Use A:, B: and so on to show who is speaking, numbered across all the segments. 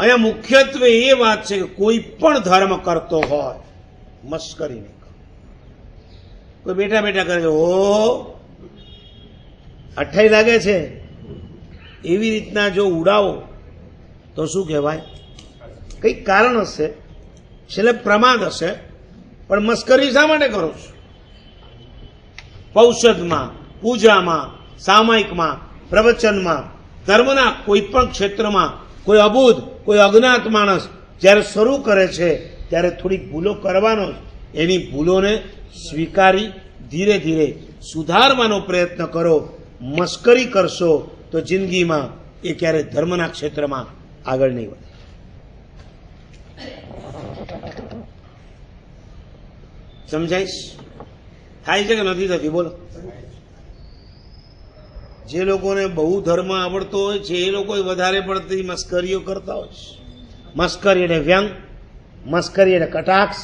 A: અહીંયા મુખ્યત્વે એ વાત છે કે કોઈ પણ ધર્મ કરતો હોય, મસ્કરી નહીં કોઈ બેઠા બેઠા કરે છે ઓ અઠાઈ લાગે છે. એવી રીતના જો ઉડાવો, તો શું કહેવાય? કંઈક કારણ હશે, છેલ્લે પ્રમાદ હશે, પણ મસ્કરી શા માટે કરો છો? પૌષધમાં પૂજામાં, સામાયિકમાં, પ્રવચનમાં, ધર્મના કોઈ પણ ક્ષેત્રમાં કોઈ અબૂધ, કોઈ અજ્ઞાત માણસ જ્યારે શરૂ કરે છે, ત્યારે થોડીક ભૂલો કરવાનો એની ભૂલોને સ્વીકારી ધીરે ધીરે સુધારવાનો પ્રયત્ન કરો, મસ્કરી કરશો તો જિંદગીમાં એ ક્યારે ધર્મના ક્ષેત્રમાં આગળ નહીં વધે. સમજાઈશ? થાય છે કે નથી થતી? બોલો. જે લોકોને બહુ ધર્મ આવડતો હોય છે, એ લોકો વધારે પડતી મસ્કરીઓ કરતા હોય છે. મસ્કરી એટલે વ્યંગ, મસ્કરી એટલે કટાક્ષ,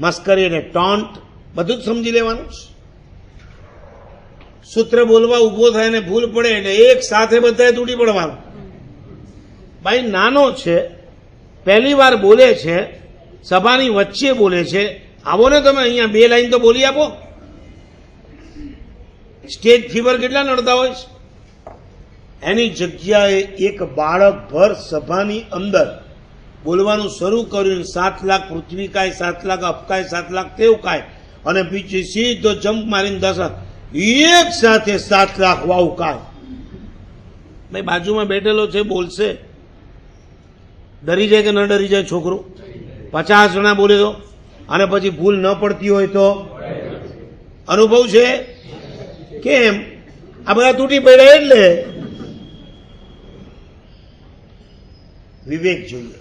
A: મસ્કરી એટલે ટોન્ટ, બધું જ સમજી લેવાનું છે. સૂત્ર બોલવા ઊભો થાય ને ભૂલ પડે એટલે એક સાથે બધાએ તૂટી પડવાનું. ભાઈ, નાનો છે, પહેલી વાર બોલે છે, સભાની વચ્ચે બોલે છે. આવો ને તમે અહીંયા બે લાઈન તો બોલી આપો. સ્ટેજ ફીવર કેટલા નડતા હોય છે? એની જગ્યાએ એક બાળક ભર સભાની અંદર બોલવાનું શરૂ કર્યું સાત લાખ પૃથ્વી કાય સાત લાખ અપકાય સાત લાખ તેવ કાય અને બીજી સીધો જમ્પ મારીને દસ એક સાથે સાત લાખ વાવ કાય ભાઈ, બાજુમાં બેઠેલો છે, બોલશે. ડરી જાય કે ન ડરી જાય છોકરો? પચાસ જણા બોલે તો? અને પછી ભૂલ ન પડતી હોય તો? અનુભવ છે? કેમ? આ બધા તૂટી પડ્યા એટલે વિવેક જોઈએ.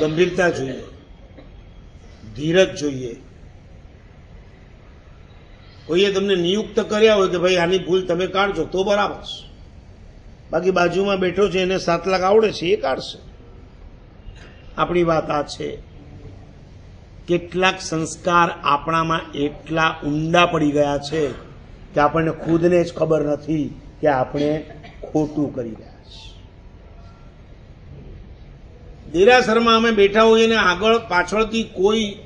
A: ગંભીરતા જોઈએ. ધીરજ જોઈએ. કોઈએ તમને નિયુક્ત કર્યા હોય કે ભાઈ આની ભૂલ તમે કાઢજો, તો બરાબર છે. બાકી બાજુમાં બેઠો છે એને સાત લાખ આવડે છે, એ કાઢશે. આપણી વાત આ છે. કેટલાક સંસ્કાર આપણામાં એટલા ઊંડા પડી ગયા છે કે આપણને ખુદને જ ખબર નથી કે આપણે ખોટું કરી રહ્યા દેરાસરમાં અમે બેઠા હોઈએ ને આગળ પાછળથી કોઈ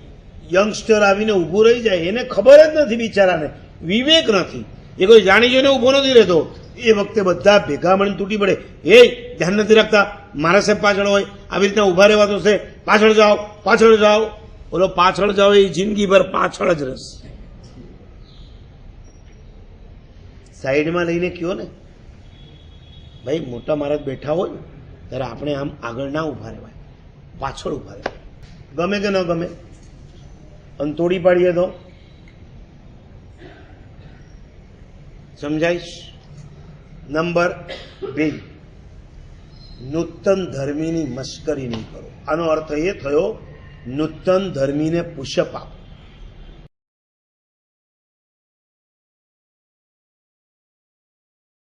A: યંગસ્ટર આવીને ઊભું રહી જાય, એને ખબર જ નથી બિચારાને. વિવેક નથી. એ કોઈ જાણી જોઈને ઊભો નથી રહેતો. એ વખતે બધા ભેગા મળીને તૂટી પડે. એ ધ્યાન નથી રાખતા. મારા સાહેબ પાછળ હોય. આવી રીતના ઊભા રહેવા તો છે. પાછળ જાઓ પાછળ જાઓ. બોલો, પાછળ જાઓ એ જિંદગીભર પાછળ જ રહેશે. સાઈડમાં લઈને કયો ને? ભાઈ, મોટા મહારાજ બેઠા હોય ને, ત્યારે આપણે આમ આગળ ના ઊભા રહેવાય. પાછળ ઊભા રહે. ગમે કે ન ગમે, અને તોડી પાડીએ તો? સમજાઈશ? નંબર બે, નૂતન ધર્મીની મશ્કરી નહીં કરો. આનો અર્થ એ થયો, નૂતન ધર્મીને પુષપ આપો.